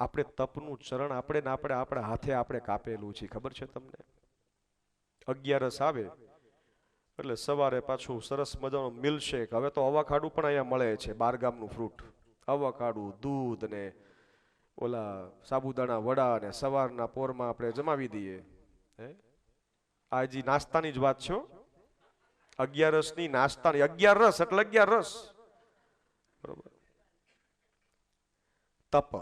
આપણે તપનું ચરણ આપણે ને આપણે આપણા હાથે આપણે કાપેલું છે, ખબર છે તમને? અગિયારસ આવે, એટલે સવારે પાછું સરસ મજાનો મિલ્કશેક. હવે તો અવાખાડું પણ અહીંયા મળે છે, બારગામનું ફ્રૂટ. અવાખાડું દૂધ ને ઓલા સાબુદાણા વડા ને સવારના પોરમાં આપણે જમાવી દઈએ. હે? આ હજી નાસ્તાની જ વાત છો. અગિયારસની નાસ્તાની અગિયાર રસ એટલે અગિયાર રસ બરોબર. તપ.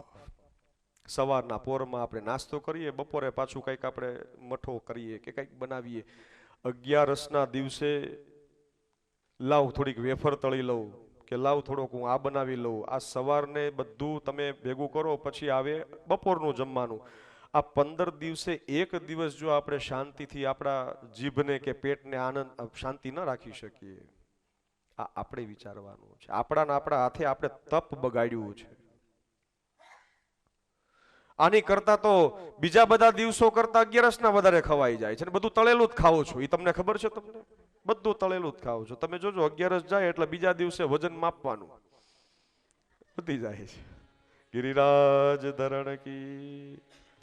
સવારના પોરમાં આપણે નાસ્તો કરીએ, બપોરે પાછું કંઈક આપણે મઠો કરીએ કે કંઈક બનાવીએ. અગિયારસના દિવસે લાવ થોડીક વેફર તળી લઉં કે લાવ થોડોક હું આ બનાવી લઉં. આ સવારને બધું તમે ભેગું કરો, પછી આવે બપોરનું જમવાનું. આ પંદર દિવસે એક દિવસ જો આપણે શાંતિથી આપણા જીભને કે પેટને આનંદ શાંતિ ન રાખી શકીએ. આ આપણે વિચારવાનું છે. આપણાને આપણા હાથે આપણે તપ બગાડ્યું છે. આની કરતા તો બીજા બધા દિવસો કરતા અગિયારસના વધારે ખવાઈ જાય છે. ને બધું તળેલું જ ખાઓ છો. એ તમને ખબર છે તમને? બધું તળેલું જ ખાઓ છો. તમે જોજો, અગિયારસ જાય એટલે બીજા દિવસે વજન માપવાનું. વધી જાય છે. ગિરિરાજ ધરણ કી.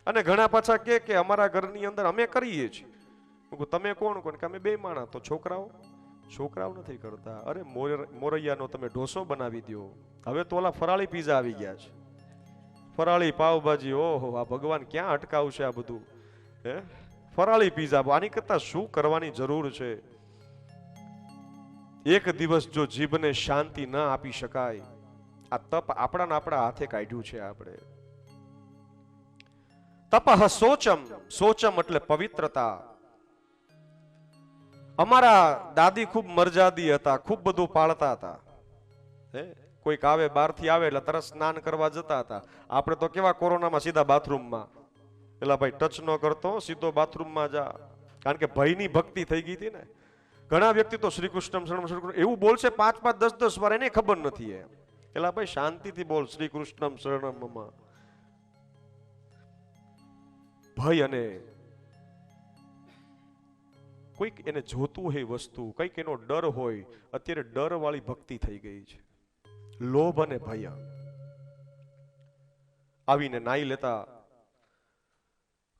અને ઘણા પાછા કે કે અમારા ઘરની અંદર અમે કરીએ છીએ. તમે કોણ? કોણ? કે અમે બે માણા તો છોકરાઓ? છોકરાઓ નથી કરતા. અરે મોર- મોરૈયાનો તમે ઢોસો બનાવી દો હવે તો ઓલા ફરાળી પીઝા આવી ગયા છે. ફરાળી પાવભાજી, ઓહો, આ ભગવાન ક્યાં અટકાવશે આ બધું? હે? ફરાળી પીઝા આની કરતા શું કરવાની જરૂર છે? એક દિવસ જો જીભને શાંતિ ન આપી શકાય, આ તપ આપણા ને આપણા હાથે કાઢ્યું છે આપણે. તપહ સોચમ સોચમ એટલે પવિત્રતા. અમારા દાદી ખૂબ મરજાદી હતા, ખૂબ બધું પાળતા હતા. હે? કોઈક આવે, બહારથી આવે એટલે તરત સ્નાન કરવા જતા હતા. આપણે તો કેવા કોરોનામાં સીધા બાથરૂમમાં. એટલે ભાઈ ટચ ન કરતો, સીધો બાથરૂમમાં જા. કારણ કે ભયની ભક્તિ થઈ ગઈ હતી ને. ઘણા વ્યક્તિ તો શ્રી કૃષ્ણ શરણમ શ્રી એવું બોલશે પાંચ પાંચ, દસ દસ વાર, એને ખબર નથી એમ. પેલા ભાઈ, શાંતિથી બોલ શ્રી કૃષ્ણમ શરણમ ભય અને કોઈક એને જોતું હોય વસ્તુ, કંઈક એનો ડર હોય, અત્યારે ડરવાળી ભક્તિ થઈ ગઈ છે. લોભ અને ભય. આવીને નાઈ લેતા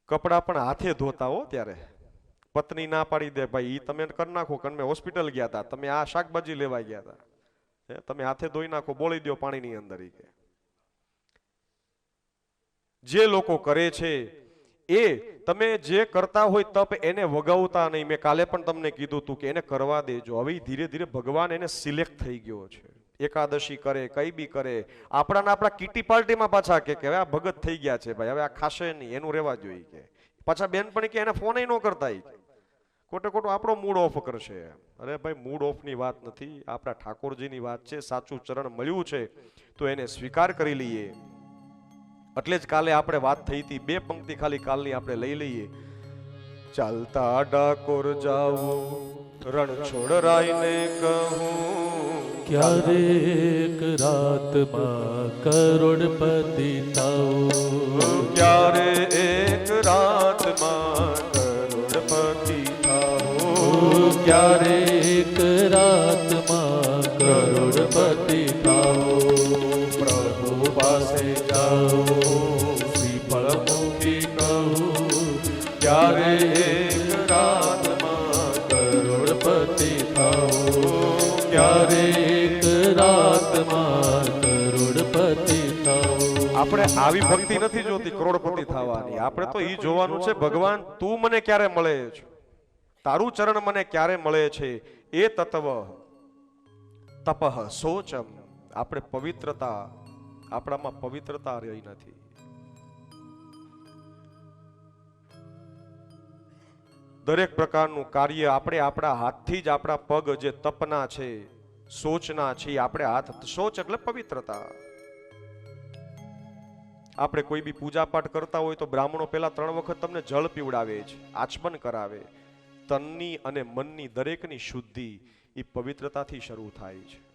કપડા પણ હાથે ધોતા હો ત્યારે. પત્ની ના પાડી દે, ભાઈ, ઈ તમે કરી નાખો કારણ મેં હોસ્પિટલ ગયા હતા તમે આ શાકભાજી લેવા ગયા હતા તમે હાથે ધોઈ નાખો, બોળી દો પાણીની અંદર કે. જે લોકો કરે છે, એ તમે જે કરતા હોય તપ એને વગાવતા નહીં. મેં કાલે પણ તમને કીધું હતું કે એને કરવા દેજો. હવે ધીરે ધીરે ભગવાન એને સિલેક્ટ થઈ ગયો છે. એકાદશી કરે, કઈ બી કરે, આપણાને આપણા કીટી પાર્ટીમાં પાછા કે હવે આ ભગત થઈ ગયા છે ભાઈ, હવે આ ખાશે નહીં, એનું રહેવા જોઈએ કે. પાછા બેન પણ કે એને ફોન ન કરતા. ખોટે ખોટો આપણો મૂડ ઓફ કરશે. અરે ભાઈ મૂડ ઓફની વાત નથી, આપણા ઠાકોરજીની વાત છે, સાચું ચરણ મળ્યું છે, તો એને સ્વીકાર કરી લઈએ. એટલે જ કાલે આપણે વાત થઈ હતી, બે પંક્તિ ખાલી કાલની આપણે લઈ લઈએ. ચાલતા ડાકોર જાવું રણ છોડરાઈને કહું. ક્યારેક રાતમાં કરોડપતિ થાઓ ક્યારે એક રાતમાં કરોડપતિ થાઓ ક્યારેક રાતમાં કરોડપતિ થાઓ ક્યારે કરોડપતિ થાઓ. થાઓ. આપણે આવી ભક્તિ નથી જોતી કરોડપતિ થવાની. આપણે તો એ જોવાનું છે, ભગવાન, તું મને ક્યારે મળે છે? તારું ચરણ મને ક્યારે મળે છે? એ તત્વ તપઃ સોચમ આપણે પવિત્રતા, આપણામાં પવિત્રતા રહી નથી. દરેક પ્રકારનું કાર્ય આપણે આપણા હાથથી જ આપણા પગ જે તપના છે, સોચના છે આપણે હાથ, સોચ એટલે પવિત્રતા. આપણે કોઈ બી પૂજા પાઠ કરતા હોય તો બ્રાહ્મણો પહેલા ત્રણ વખત તમને જળ પીવડાવે છે આચમન કરાવે. તનની અને મનની દરેકની શુદ્ધિ એ પવિત્રતાથી શરૂ થાય છે.